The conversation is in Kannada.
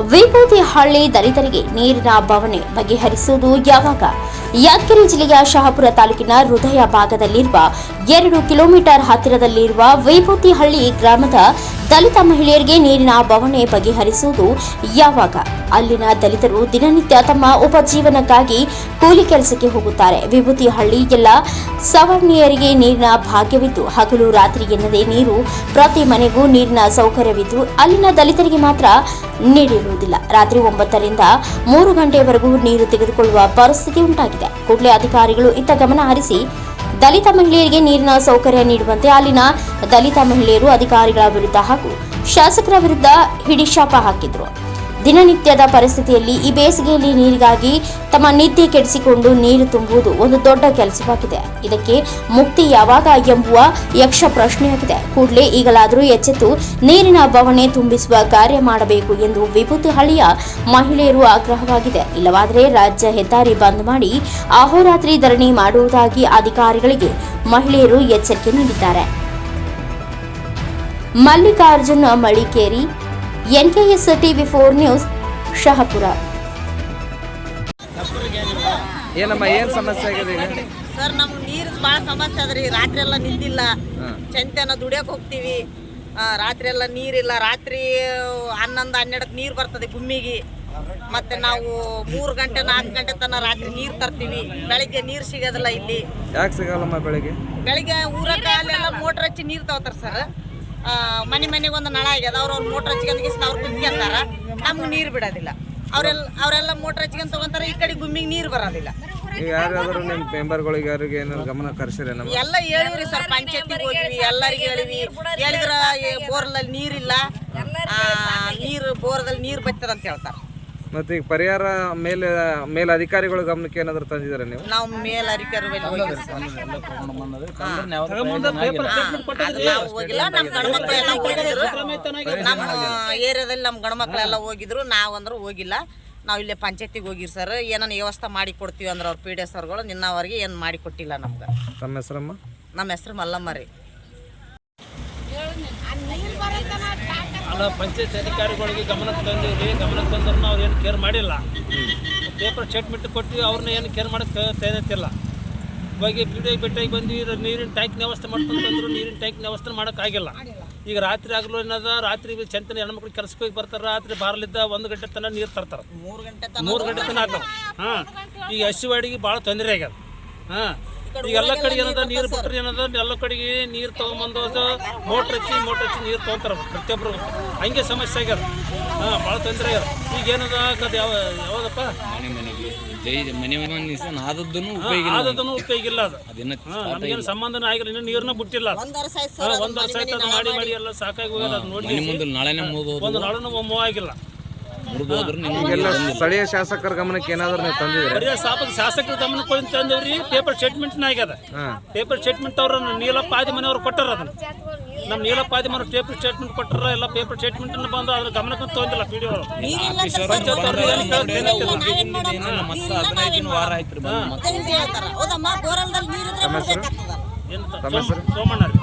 ವಿಭೂತಿ ಹಳ್ಳಿ ದಲಿತರಿಗೆ ನೀರಿನ ಬವಣೆ ಬಗೆಹರಿಸುವುದು ಯಾವಾಗ? ಯಾದಗಿರಿ ಜಿಲ್ಲೆಯ ಶಹಾಪುರ ತಾಲೂಕಿನ ಹೃದಯ ಭಾಗದಲ್ಲಿರುವ ಎರಡು ಕಿಲೋಮೀಟರ್ ಹತ್ತಿರದಲ್ಲಿರುವ ವೈಭೂತಿಹಳ್ಳಿ ಗ್ರಾಮದ ದಲಿತ ಮಹಿಳೆಯರಿಗೆ ನೀರಿನ ಬವಣೆ ಬಗೆಹರಿಸುವುದು ಯಾವಾಗ? ಅಲ್ಲಿನ ದಲಿತರು ದಿನನಿತ್ಯ ತಮ್ಮ ಉಪಜೀವನಕ್ಕಾಗಿ ಕೂಲಿ ಕೆಲಸಕ್ಕೆ ಹೋಗುತ್ತಾರೆ. ವಿಭೂತಿ ಹಳ್ಳಿ ಎಲ್ಲ ಸವರ್ಣೀಯರಿಗೆ ನೀರಿನ ಭಾಗ್ಯವಿದ್ದು, ಹಗಲು ರಾತ್ರಿ ಎನ್ನದೇ ನೀರು ಪ್ರತಿ ಮನೆಗೂ ನೀರಿನ ಸೌಕರ್ಯವಿದ್ದು, ಅಲ್ಲಿನ ದಲಿತರಿಗೆ ಮಾತ್ರ ನೀಡಿರುವುದಿಲ್ಲ ರಾತ್ರಿ ಒಂಬತ್ತರಿಂದ ಮೂರು ಗಂಟೆಯವರೆಗೂ ನೀರು ತೆಗೆದುಕೊಳ್ಳುವ ಪರಿಸ್ಥಿತಿ ಉಂಟಾಗಿದೆ. ಕೂಡಲೇ ಅಧಿಕಾರಿಗಳು ಇತ್ತ ಗಮನ ಹರಿಸಿ ದಲಿತ ಮಹಿಳೆಯರಿಗೆ ನೀರಿನ ಸೌಕರ್ಯ ನೀಡುವಂತೆ ಅಲ್ಲಿನ ದಲಿತ ಮಹಿಳೆಯರು ಅಧಿಕಾರಿಗಳ ವಿರುದ್ಧ ಹಾಗೂ ಶಾಸಕರ ವಿರುದ್ಧ ಹಿಡಿಶಾಪ ಹಾಕಿದ್ರು. ದಿನನಿತ್ಯದ ಪರಿಸ್ಥಿತಿಯಲ್ಲಿ ಈ ಬೇಸಿಗೆಯಲ್ಲಿ ನೀರಿಗಾಗಿ ತಮ್ಮ ನಿದ್ದೆ ಕೆಡಿಸಿಕೊಂಡು ನೀರು ತುಂಬುವುದು ಒಂದು ದೊಡ್ಡ ಕೆಲಸವಾಗಿದೆ. ಇದಕ್ಕೆ ಮುಕ್ತಿ ಯಾವಾಗ ಎಂಬುವ ಯಕ್ಷ ಪ್ರಶ್ನೆಯಾಗಿದೆ. ಕೂಡಲೇ ಈಗಲಾದರೂ ಎಚ್ಚೆತ್ತು ನೀರಿನ ಬವಣೆ ತುಂಬಿಸುವ ಕಾರ್ಯ ಮಾಡಬೇಕು ಎಂದು ವಿಭೂತಿ ಹಳ್ಳಿಯ ಮಹಿಳೆಯರು ಆಗ್ರಹವಾಗಿದೆ. ಇಲ್ಲವಾದರೆ ರಾಜ್ಯ ಹೆದ್ದಾರಿ ಬಂದ್ ಮಾಡಿ ಅಹೋರಾತ್ರಿ ಧರಣಿ ಮಾಡುವುದಾಗಿ ಅಧಿಕಾರಿಗಳಿಗೆ ಮಹಿಳೆಯರು ಎಚ್ಚರಿಕೆ ನೀಡಿದ್ದಾರೆ. Mallikarjuna Malikeri NKS TV four news Shahapur. ಏನಮ್ಮ ಏನ್ ಸಮಸ್ಯೆ ಆಗಿದೆ ಈಗ? ಸರ್ ನಮ್ಗೆ ನೀರು ಭಾಳ ಸಮಸ್ಯೆ ಅದ್ರಿ ರಾತ್ರಿ ಎಲ್ಲ ನಿಂತಿಲ್ಲ. ಚಂತೆನ ದುಡಿಯಕ್ಕೆ ಹೋಗ್ತೀವಿ. ಆ, ರಾತ್ರಿ ಎಲ್ಲ ನೀರಿಲ್ಲ ರಾತ್ರಿ ಹನ್ನೊಂದು ಹನ್ನೆರಡಕ್ಕೆ ನೀರು ಬರ್ತದೆ ಗುಮ್ಮಿಗೆ ಮತ್ತೆ ನಾವು ಮೂರು ಗಂಟೆ ನಾಲ್ಕು ಗಂಟೆ ತನಕ ರಾತ್ರಿ ನೀರು ತರ್ತೀವಿ. ಬೆಳಿಗ್ಗೆ ನೀರು ಸಿಗೋದಿಲ್ಲ ಇಲ್ಲಿ. ಯಾಕೆ ಸಿಗಲ್ಲಮ್ಮ ಬೆಳಿಗ್ಗೆ? ಬೆಳಿಗ್ಗೆ ಊರ ಅಲ್ಲೆಲ್ಲ ಮೋಟ್ರ್ ಹಚ್ಚಿ ನೀರು ತಗೋತಾರೆ ಸರ್. ಮನೆ ಮನೆಗೆ ಒಂದು ನಳ ಆಗ್ಯದ ಅವ್ರು ಅವ್ರ ಮೋಟ್ರ್ ಹಚ್ಕೊಂಡು ಗಿಸ್ ಅವ್ರು ಕುತ್ಕೊಂತಾರ ನಮ್ಗೆ ನೀರು ಬಿಡೋದಿಲ್ಲ. ಅವರೆಲ್ಲ ಅವರೆಲ್ಲ ಮೋಟ್ರ್ ಹಚ್ಕೊಂಡ್ ತಗೊಂತಾರ ಈ ಕಡೆ ಗುಮ್ಮಿಗೆ ನೀರು ಬರೋದಿಲ್ಲ. ನಿಮ್ಮ ಮೆಂಬರ್ಗಳಿಗೆ ಯಾರಿಗೆ ಏನಾದ್ರು ಗಮನ ಕರ್ಸಿರೇನಮ್ಮ ಎಲ್ಲ ಹೇಳಿವ್ರಿ ಸರ್ ಪಂಚಾಯತಿಗೆ ಹೋಗಿವಿ ಎಲ್ಲರಿಗೆ ಹೇಳಿವಿ ಹೇಳಿದ್ರ ಬೋರ್ಲಲ್ಲಿ ನೀರಿಲ್ಲ. ಆ, ನೀರು ಬೋರ್ದಲ್ಲಿ ನೀರು ಬರ್ತದ ಅಂತ ಹೇಳ್ತಾರೆ. ಮತ್ತೆ ಈಗ ಪರಿಹಾರ ಮೇಲೆ ಮೇಲ್ ಅಧಿಕಾರಿಗಳ ಗಮನಕ್ಕೆ ಏನಾದ್ರು ತಂದಿದ್ರೆ ನೀವು? ನಾವು ಮೇಲ್ ಅಧಿಕಾರಿ ಬಳಿ ಸರ್. ನಾವು ಹೋಗಿಲ್ಲ ನಮ್ಮ ಎಲ್ಲ ಹೋಗಿದ್ರು. ನಮ್ಮ ಅಂದ್ರೆ ನಮ್ಮ ಗಂಡ್ಮಕ್ಳೆಲ್ಲ ಹೋಗಿದ್ರು ನಾವಂದ್ರೆ ಹೋಗಿಲ್ಲ. ನಾವು ಇಲ್ಲೇ ಪಂಚಾಯತಿಗೆ ಹೋಗಿರಿ ಸರ್. ಏನನ್ನ ವ್ಯವಸ್ಥೆ ಮಾಡಿ ಕೊಡ್ತೀವಿ ಅಂದ್ರೆ ಅವ್ರ ಪಿ ಡಿ ಎಸ್ ಅವ್ರುಗಳು ನಿನ್ನವರೆಗೆ ಏನು ಮಾಡಿ ಕೊಟ್ಟಿಲ್ಲ ನಮ್ಗೆ. ತಮ್ಮ ಹೆಸರಮ್ಮ? ನಮ್ಮ ಹೆಸರು ಮಲ್ಲಮ್ಮ ರೀ. ಅಲ್ಲ ಪಂಚಾಯತ್ ಅಧಿಕಾರಿಗಳಿಗೆ ಗಮನಕ್ಕೆ ತಂದಿವ್ರಿ. ಗಮನಕ್ಕೆ ತಂದ್ರೆ ಅವ್ರು ಏನು ಕೇರ್ ಮಾಡಿಲ್ಲ. ಪೇಪರ್ ಸ್ಟೇಟ್ಮೆಂಟ್ ಕೊಟ್ಟು ಅವ್ರನ್ನ ಏನು ಕೇರ್ ಮಾಡಕ್ಕೆ ತಯಾರತ್ತಿಲ್ಲ ಇವಾಗ ಪಿ ಡಿ ಬೆಟ್ಟಾಗಿ ಬಂದು ಇದ್ರ ನೀರಿನ ಟ್ಯಾಂಕ್ ವ್ಯವಸ್ಥೆ ಮಾಡ್ಕೊಂಡು ಬಂದರು ನೀರಿನ ಟ್ಯಾಂಕ್ ವ್ಯವಸ್ಥೆ ಮಾಡೋಕ್ಕಾಗಿಲ್ಲ ಈಗ ರಾತ್ರಿ ಆಗಲು ಏನದ ರಾತ್ರಿ ಚಂತನ ಹೆಣ್ಮಕ್ಳು ಕೆಲ್ಸಕ್ಕೆ ಹೋಗಿ ಬರ್ತಾರೆ ರಾತ್ರಿ ಬಾರಲಿದ್ದ ಒಂದು ಗಂಟೆ ತನಕ ನೀರು ತರ್ತಾರೆ. ಮೂರು ಗಂಟೆ ಮೂರು ಗಂಟೆ ತನಕ ಆಗ್ತಾವೆ ಹಾಂ ಈಗ ಹಸಿವಾಡಿಗೆ ಭಾಳ ತೊಂದರೆ ಆಗ್ಯದ. ಹಾಂ ಈಗ ಎಲ್ಲ ಕಡೆ ಏನದ ನೀರು ಬಿಟ್ರೆ ಏನದ ಎಲ್ಲ ಕಡೆಗೆ ನೀರು ತೊಗೊಂಬಂದು ಮೋಟ್ರ್ ಹಚ್ಚಿ ಮೋಟ್ರ್ ಹಚ್ಚಿ ನೀರು ತೊಗೊಂತಾರ ಪ್ರತಿಯೊಬ್ಬರು ಹಂಗೆ ಸಮಸ್ಯೆ ಆಗ್ಯಾರ ಹಾಂ ಭಾಳ ತೊಂದರೆ ಆಗ್ಯಾರ ಈಗ ಏನದ ಅದು ಯಾವ ಯಾವ್ದಪ್ಪ? ಮನೆ ಮನೆಗೆ ಜೈ ಮನೆ ಮನೆ ಆದದ್ದನ್ನು ಹಾಂ, ಉಪಯೋಗ ಆದದನ್ನು ಉಪಯೋಗ ಇಲ್ಲ ಅದು. ನಮಗೇನು ಸಂಬಂಧನ ಆಗಿಲ್ಲ. ಇನ್ನೂ ನೀರನ್ನ ಬಿಟ್ಟಿಲ್ಲ. ಒಂದು ವರ್ಷ ಆಯ್ತು ಮಾಡಿ ಮಾಡಿ ಎಲ್ಲ ಸಾಕಾಗಿ ಅದು ನೋಡಿ ಮುಂದೆ ನಾಳೆನೇ ಮುಗಿದೋದು ಒಂದು ನಾಳನು ಒಮ್ಮೆ ಆಗಿಲ್ಲ. ಈಗೆಲ್ಲ ಸ್ಥಳೀಯ ಶಾಸಕರ ಗಮನಕ್ಕೆ ಏನಾದ್ರು ನೀವು ತಂದಿದ್ರೆ ಬರೀ ಶಾಸಕರ ಗಮನಕ್ಕೆ ತಂದೇವ್ರಿ ಪೇಪರ್ ಸ್ಟೇಟ್ಮೆಂಟ್ ಆಗ್ಯದ ಪೇಪರ್ ಸ್ಟೇಟ್ಮೆಂಟ್ ಅವ್ರ ನೀಲಪ್ಪ ಆದಿಮನೆಯವ್ರು ಕೊಟ್ಟಾರ ಅದನ್ನ. ನಮ್ಮ ನೀಲಪ್ಪ ಆದಿಮನ ಪೇಪರ್ ಸ್ಟೇಟ್ಮೆಂಟ್ ಕೊಟ್ಟಾರ ಎಲ್ಲ ಪೇಪರ್ ಸ್ಟೇಟ್ಮೆಂಟ್ ಬಂದು ಅದ್ರ ಗಮನಕ್ಕೆ ತೊಗೊಂಡಿಲ್ಲ ಪಿ ಡಿ ಅವರು ಮತ್ತೆ ಹದಿನೈದು ದಿನ ವಾರ ಆಯ್ತು ರೀ ಸೋಮಣ್ಣ ರೀ